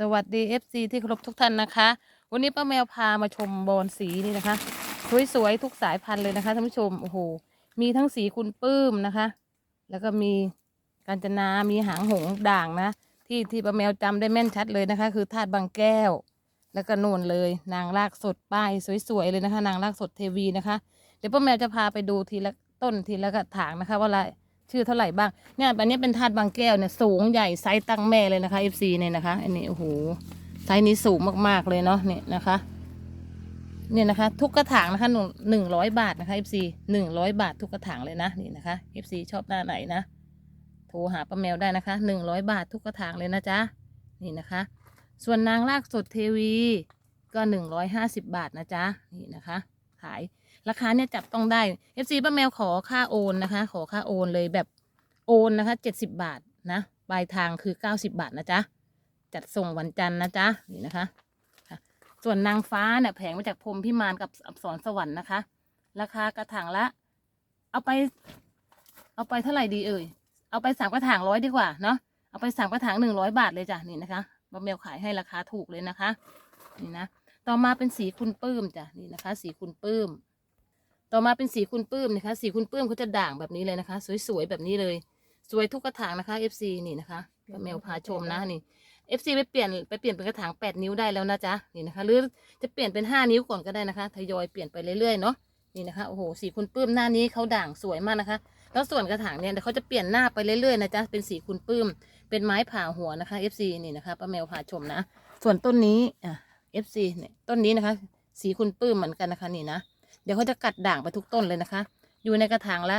สวัสดี FC ที่เคารพทุกท่านนะคะ วันนี้ป้าแมวพามาชมบอนสีนี่นะคะ สวยๆทุกสายพันธุ์เลยนะคะท่านผู้ชมโอ้โหมีทั้งสีคุณปื้มนะคะ แล้วก็มีกาญจนา มีหางหงด่างนะ ที่ที่ป้าแมวจำได้แม่นชัดเลยนะคะ คือธาตุบางแก้ว แล้วก็น่นเลย นางรากสดป้ายสวยๆเลยนะคะ นางรากสดเทวีนะคะ เดี๋ยวป้าแมวจะพาไปดูทีละต้นทีละกระถางนะคะว่าอะไร ชื่อเท่าไหร่บ้างเนี่ยอันนี้เป็นธาตุบางแก้วเนี่ยสูงใหญ่ไซส์ตั้งแม่เลยนะคะ FC เนี่ยนะคะ อันนี้โอ้โหไซส์นี้สูงมากๆเลยเนาะเนี่ยนะคะ เนี่ยนะคะ ทุกกระถางนะคะหนึ่งหนึ่งร้อยบาทนะคะ FC หนึ่งร้อยบาททุกกระถางเลยนะนี่นะคะ FC ชอบหน้าไหนนะโทรหาป้าแมวได้นะคะหนึ่งร้อยบาททุกกระถางเลยนะจ๊ะนี่นะคะ ส่วนนางรากสดเทวีก็หนึ่งร้อยห้าสิบบาทนะจ๊ะนี่นะคะ ขาย ราคาเนี่ยจับต้องได้ FC ป้าแมวขอค่าโอนนะคะ ขอค่าโอนเลยแบบโอนนะคะเจ็ดสิบบาทนะปลายทางคือเก้าสิบบาทนะจ๊ะจัดส่งวันจันทร์นะจ๊ะนี่นะคะ ส่วนนางฟ้าเนี่ยแผงมาจากพรมพิมานกับอักษรสวรรค์นะคะ ราคากระถางละ เอาไป เอาไปเท่าไหร่ดีเอ่ยเอาไปสามกระถางร้อยดีกว่าเนาะเอาไปสามกระถางหนึ่งร้อยบาทเลยจ้ะนี่นะคะป้าแมวขายให้ราคาถูกเลยนะคะ นี่นะต่อมาเป็นสีคุณปื้มจ้ะนี่นะคะ สีคุณปื้ม ต่อมาเป็นสีคุณปื้มนะคะ สีคุณปื้มเขาจะด่างแบบนี้เลยนะคะ สวยๆแบบนี้เลย สวยทุกกระถางนะคะ FC นี่นะคะป้าแมวพาชมนะนี่ FC ไปเปลี่ยนไปเปลี่ยนเป็นกระถางแปดนิ้วได้แล้วนะจ๊ะนี่นะคะ หรือจะเปลี่ยนเป็นห้านิ้วก่อนก็ได้นะคะทยอยเปลี่ยนไปเรื่อยๆเนาะนี่นะคะโอ้โหสีคุณปื้มหน้านี้เขาด่างสวยมากนะคะ แล้วส่วนกระถางเนี่ยเดี๋ยวเขาจะเปลี่ยนหน้าไปเรื่อยๆนะจ๊ะเป็นสีคุณปื้ม เป็นไม้ผ่าหัวนะคะ FC นี่นะคะป้าแมวพาชมนะ ส่วนต้นนี้อะ FC เนี่ยต้นนี้นะคะ สีคุณปื้มเหมือนกันนะคะนี่นะ เดี๋ยวเขาจะกัดด่างไปทุกต้นเลยนะคะ อยู่ในกระถางละ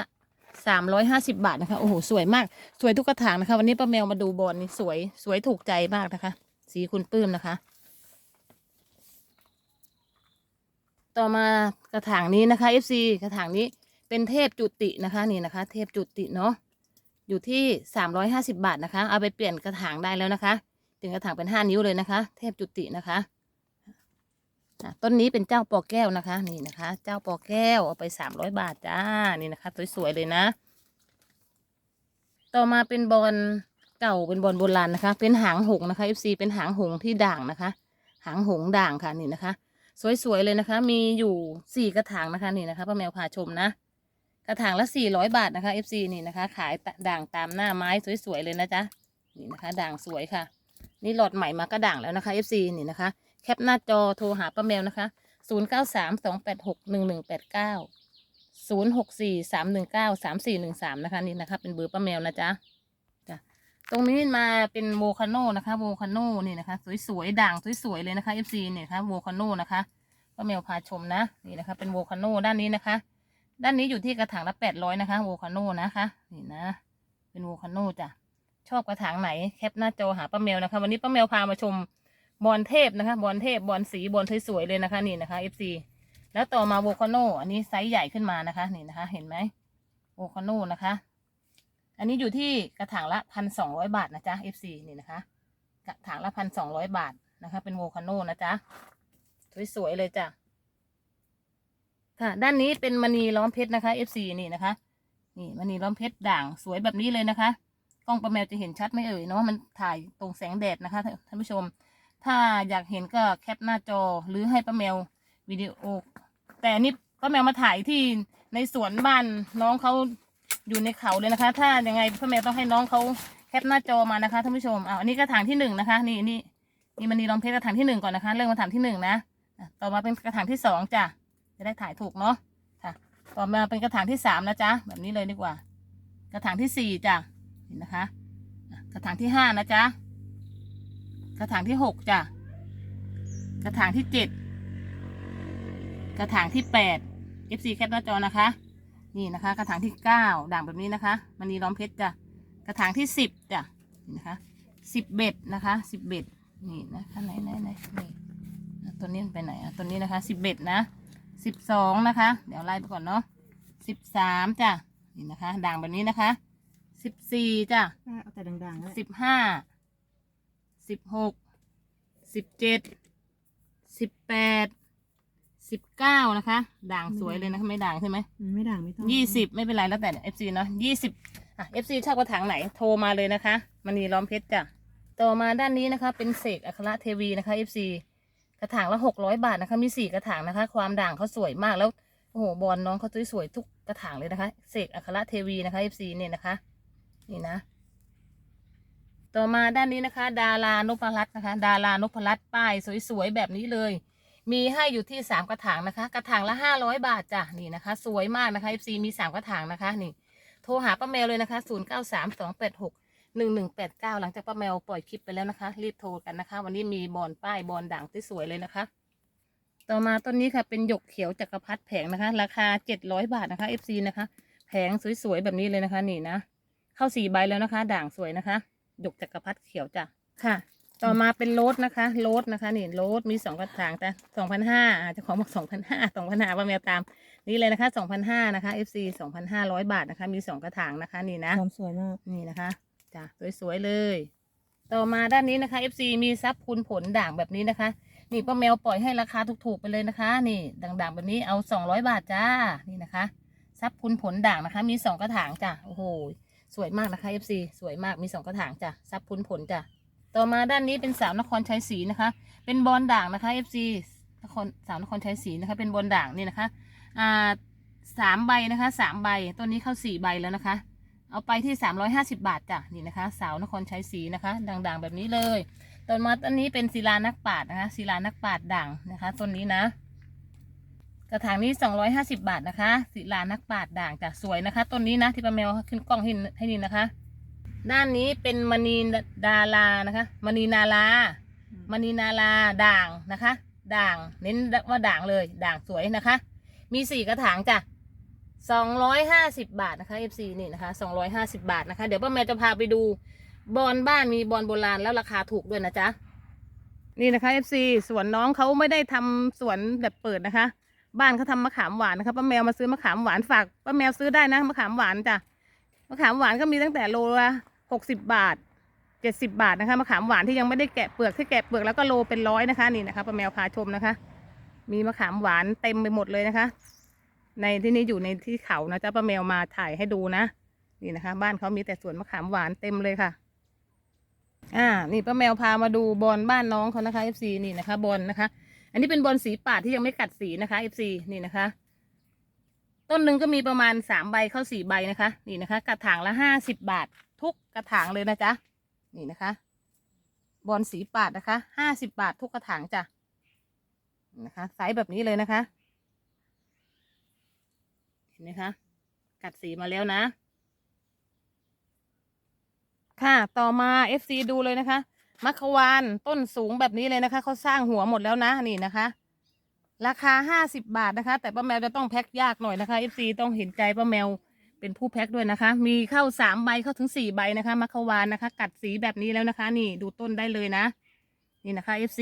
สามร้อยห้าสิบาทนะคะโอ้โหสวยมาก สวยทุกกระถางนะคะ วันนี้ป้าแมวมาดูบอลนี่สวยสวยถูกใจมากนะคะ สีคุณปื้มนะคะ ต่อมากระถางนี้นะคะ FC กระถางนี้เป็นเทพจุตินะคะนี่นะคะ เทพจุติเนาะอยู่ที่สามร้อยห้าสิบาทนะคะ เอาไปเปลี่ยนกระถางได้แล้วนะคะ ถึงกระถางเป็นห้านิ้วเลยนะคะ เทพจุตินะคะ อะต้นนี้เป็นเจ้าปอแก้วนะคะ นี่นะคะ เจ้าปอแก้วเอาไปสามร้อยบาทจ้านี่นะคะ สวยๆเลยนะ ต่อมาเป็นบอลเก่าเป็นบอลโบราณนะคะ เป็นหางหงนะคะ FC เป็นหางหงที่ด่างนะคะ หางหงด่างค่ะนี่นะคะ สวยๆเลยนะคะ มีอยู่สี่กระถางนะคะนี่นะคะป้าแมวพาชมนะ กระถางละสี่ร้อยบาทนะคะ FC นี่นะคะ ขายด่างตามหน้าไม้สวยๆเลยนะจ๊ะนี่นะคะ ด่างสวยค่ะ นี่หลอดใหม่มาก็ด่างแล้วนะคะ FC นี่นะคะ แคปหน้าจอโทรหาป้าแมวนะคะศูนย์เก้าสามสองแปดหกหนึ่งหนึ่งแปดเก้าศูนย์หกสี่สามหนึ่งเก้าสามสี่หนึ่งสามนะคะนี่นะคะเป็นเบอร์ป้าแมวนะจ๊ะจ้ะตรงนี้มาเป็นโวคาโน่นะคะโวคาโน่นี่นะคะ สวยๆด่างสวยๆเลยนะคะ FC เนี่ยนะคะโวคาโน่นะคะป้าแมวพาชมนะนี่นะคะ เป็นโวคาโนด้านนี้นะคะ ด้านนี้อยู่ที่กระถางละแปดร้อยนะคะโวคาโนนะคะ นี่นะ เป็นโวคาโนจ้ะชอบกระถางไหนแคปหน้าจอหาป้าแมวนะคะ วันนี้ป้าแมวพามาชม บอลเทพนะคะ บอลเทพบอลสีบอลสวยๆเลยนะคะนี่นะคะ FC แล้วต่อมาโวคาโนอันนี้ไซส์ใหญ่ขึ้นมานะคะนี่นะคะ เห็นไหมโวคาโนนะคะ อันนี้อยู่ที่กระถางละพันสองร้อยบาทนะจ๊ะ FC นี่นะคะ กระถางละพันสองร้อยบาทนะคะ เป็นโวคาโนนะจ๊ะสวยๆเลยจ้ะค่ะ ด้านนี้เป็นมณีล้อมเพชรนะคะ FC นี่นะคะ นี่มณีล้อมเพชรด่างสวยแบบนี้เลยนะคะ กล้องประแมวจะเห็นชัดไหมเอ่ยเนาะมันถ่ายตรงแสงแดดนะคะท่านผู้ชม ถ้าอยากเห็นก็แคปหน้าจอหรือให้ป้าแมววิดีโอ แต่อันนี่ป้าแมวมาถ่ายที่ในสวนบ้านน้องเขาอยู่ในเขาเลยนะคะ ถ้ายังไงป้าแมวต้องให้น้องเขาแคปหน้าจอมานะคะท่านผู้ชมอ้าวอันนี้กระถางที่หนึ่งนะคะ นี่นี่นี่มันนีลอมเพชรกระถางที่หนึ่งก่อนนะคะ เริ่มกระถางที่หนึ่งนะต่อมาเป็นกระถางที่สองจ้ะจะได้ถ่ายถูกเนาะค่ะ ต่อมาเป็นกระถางที่สามนะจ๊ะแบบนี้เลยดีกว่า กระถางที่สี่จ้ะเห็นนะคะอะกระถางที่ห้านะจ๊ะ กระถางที่หกจ้ะ กระถางที่เจ็ด กระถางที่แปด FC แคปหน้าจอนะคะ นี่นะคะ กระถางที่เก้าด่างแบบนี้นะคะมันนีล้อมเพชรจ้ะ กระถางที่สิบจ้ะนี่นะคะสิบเบ็ดนะคะสิบเบ็ดนี่นะคะไหนไหนไหนนี่อะตัวนี้มันไปไหนอะตัวนี้นะคะสิบเบ็ดนะสิบสองนะคะ เดี๋ยวไล่ไปก่อนเนาะสิบสามจ้ะนี่นะคะ ด่างแบบนี้นะคะสิบสี่จ้ะเอาแต่ดังๆนะสิบห้า สิบหกสิบเจ็ดสิบแปดสิบเก้านะคะ ด่างสวยเลยนะคะไม่ด่างใช่ไหมมันไม่ดังไม่ต้องยี่สิบไม่เป็นไรแล้วแต่เอฟซีเนาะยี่สิบอะเอฟซีชอบกระถางไหนโทรมาเลยนะคะมันนีล้อมเพชรจ้ะต่อมาด้านนี้นะคะ เป็นเสกอัคระเทวีนะคะ FC กระถางละหกร้อยบาทนะคะ มีสี่กระถางนะคะ ความด่างเขาสวยมากแล้วโอ้โหบอลน้องเขาสวยๆทุกกระถางเลยนะคะเสกอัคระเทวีนะคะ FC เนี่ยนะคะ นี่นะ ต่อมาด้านนี้นะคะ ดารานพรัตน์นะคะ ดารานพรัตน์ป้ายสวยๆแบบนี้เลย มีให้อยู่ที่สามกระถางนะคะ กระถางละห้าร้อยบาทจ้ะนี่นะคะ สวยมากนะคะ FC มีสามกระถางนะคะนี่ โทรหาป้าแมวเลยนะคะศูนย์เก้าสามสองแปดหกหนึ่งหนึ่งแปดเก้าหลังจากป้าแมวปล่อยคลิปไปแล้วนะคะ รีบโทรกันนะคะ วันนี้มีบอลป้ายบอลด่างที่สวยเลยนะคะ ต่อมาต้นนี้ค่ะเป็นหยกเขียวจักรพรรดิแผงนะคะ ราคาเจ็ดร้อยบาทนะคะ FC นะคะ แผงสวยๆแบบนี้เลยนะคะ นี่นะ เข้าสี่ใบแล้วนะคะ ด่างสวยนะคะ หยกจักรพรรดิเขียวจ้ะค่ะ ต่อมาเป็นโรสนะคะโรสนะคะนี่โรสมีสองกระถางจ้ะสองพันห้าเจ้าของบอกสองพันห้าสองพันห้าป้าแมวตาม นี่เลยนะคะสองพันห้านะคะ FC สองพันห้าร้อยบาทนะคะ มีสองกระถางนะคะ นี่นะความสวยมากนี่นะคะจ้ะสวยๆเลย ต่อมาด้านนี้นะคะ FC มีซับคุณผลด่างแบบนี้นะคะนี่ป้าแมวปล่อยให้ราคาถูกๆไปเลยนะคะ นี่ด่างๆแบบนี้เอาสองร้อยบาทจ้านี่นะคะซับคุณผลด่างนะคะ มีสองกระถางจ้ะโอ้โห สวยมากนะคะ FC สวยมากมีสองกระถางจ้ะซับคุณผลจ้ะต่อมาด้านนี้เป็นสาวนครชัยศรีนะคะ เป็นบอลด่างนะคะ FC นครสาวนครชัยศรีนะคะ เป็นบอลด่างนี่นะคะอ่าสามใบนะคะสามใบต้นนี้เข้าสี่ใบแล้วนะคะ เอาไปที่สามร้อยห้าสิบาทจ้ะนี่นะคะ สาวนครชัยศรีนะคะ ด่างๆแบบนี้เลยต้นมาต้นนี้เป็นศิลานักปาดนะคะศิลานักปาดด่างนะคะต้นนี้นะ กระถางนี้สองร้อยห้าสิบาทนะคะศิลานักปราดด่างจ้ะสวยนะคะ ต้นนี้นะที่ป้าแมวขึ้นกล้องให้ให้นี่นะคะ ด้านนี้เป็นมณีดารานะคะมณีนาลามณีนาลาด่างนะคะ ด่าง เน้นว่าด่างเลย ด่างสวยนะคะ มีสี่กระถางจ้ะสองร้อยห้าสิบบาทนะคะ FC นี่นะคะสองร้อยห้าสิบาทนะคะ เดี๋ยวป้าแมวจะพาไปดูบอลบ้านมีบอลโบราณแล้วราคาถูกด้วยนะจ๊ะนี่นะคะ FC สวนน้องเขาไม่ได้ทำสวนแบบเปิดนะคะ บ้านเขาทำมะขามหวานนะคะป้าแมวมาซื้อมะขามหวานฝากป้าแมวซื้อได้นะมะขามหวานจ้ะมะขามหวานก็มีตั้งแต่โลละหกสิบบาทเจ็ดสิบาทนะคะมะขามหวานที่ยังไม่ได้แกะเปลือกที่แกะเปลือกแล้วก็โลเป็นร้อยนะคะนี่นะคะป้าแมวพาชมนะคะ มีมะขามหวานเต็มไปหมดเลยนะคะ ในที่นี้อยู่ในที่เขานะจ๊ะป้าแมวมาถ่ายให้ดูนะนี่นะคะ บ้านเขามีแต่สวนมะขามหวานเต็มเลยค่ะ อ่า นี่ป้าแมวพามาดูบอลบ้านน้องเขานะคะ FC นี่นะคะบอลนะคะ อันนี้เป็นบอลสีปาดที่ยังไม่กัดสีนะคะ FC นี่นะคะ ต้นหนึ่งก็มีประมาณสามใบเข้าสี่ใบนะคะ นี่นะคะ กระถางละห้าสิบบาท ทุกกระถางเลยนะจ๊ะนี่นะคะ บอลสีปาดนะคะห้าสิบบาททุกกระถางจ้ะนะคะไซส์แบบนี้เลยนะคะ เห็นไหมคะ กัดสีมาแล้วนะ ค่ะ ต่อมา FC ดูเลยนะคะ มัควานต้นสูงแบบนี้เลยนะคะเขาสร้างหัวหมดแล้วนะนี่นะคะ ราคาห้าสิบาทนะคะ แต่ป้าแมวจะต้องแพ็คยากหน่อยนะคะ FC ต้องเห็นใจป้าแมวเป็นผู้แพ็คด้วยนะคะ มีเข้าสามใบเข้าถึงสี่ใบนะคะมัควานนะคะ กัดสีแบบนี้แล้วนะคะ นี่ดูต้นได้เลยนะ นี่นะคะ FC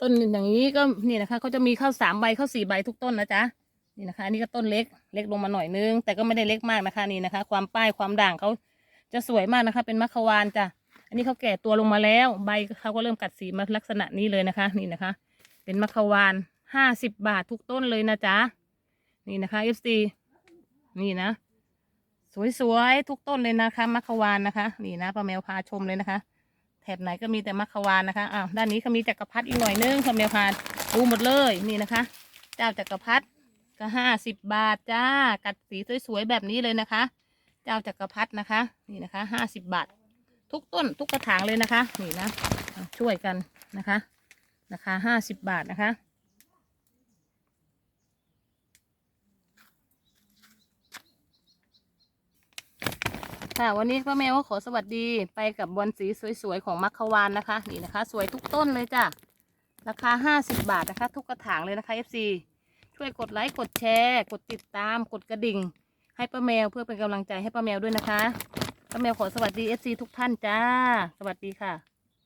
ต้นอย่างนี้ก็นี่นะคะเขาจะมีเข้าสามใบเข้าสี่ใบทุกต้นนะจ๊ะนี่นะคะอันนี้ก็ต้นเล็กเล็กลงมาหน่อยนึง แต่ก็ไม่ได้เล็กมากนะคะนี่นะคะ ความป้ายความด่างเขาจะสวยมากนะคะ เป็นมัคควานจ้ะ อันนี้เขาแก่ตัวลงมาแล้ว ใบเขาก็เริ่มกัดสีมาลักษณะนี้เลยนะคะ นี่นะคะ เป็นมัคควานห้าสิบบาททุกต้นเลยนะจ๊ะนี่นะคะ FC นี่นะ สวยๆทุกต้นเลยนะคะมัคควานนะคะ นี่นะป้าแมวพาชมเลยนะคะ แถบไหนก็มีแต่มัคควานนะคะอ้าวด้านนี้ก็มีจักรพรรดิอีกหน่อยนึงป้าแมวพาดูหมดเลยนี่นะคะ เจ้าจักรพรรดิก็ห้าสิบบาทจ้ากัดสีสวยๆแบบนี้เลยนะคะ เจ้าจักรพรรดินะคะ นี่นะคะห้าสิบบาท ทุกต้นทุกกระถางเลยนะคะ นี่นะ ช่วยกันนะคะราคาห้าสิบบาทนะคะ ค่ะวันนี้ป้าแมวก็ขอสวัสดีไปกับบอลสีสวยๆ ของมัคควานนะคะ นี่นะคะ สวยทุกต้นเลยจ้ะ ราคาห้าสิบบาทนะคะ ทุกกระถางเลยนะคะ FC ช่วยกดไลค์กดแชร์ กดติดตามกดกระดิ่ง ให้ป้าแมวเพื่อเป็นกำลังใจให้ป้าแมวด้วยนะคะ แมวขอสวัสดีเอซีทุกท่านจ้า สวัสดีค่ะ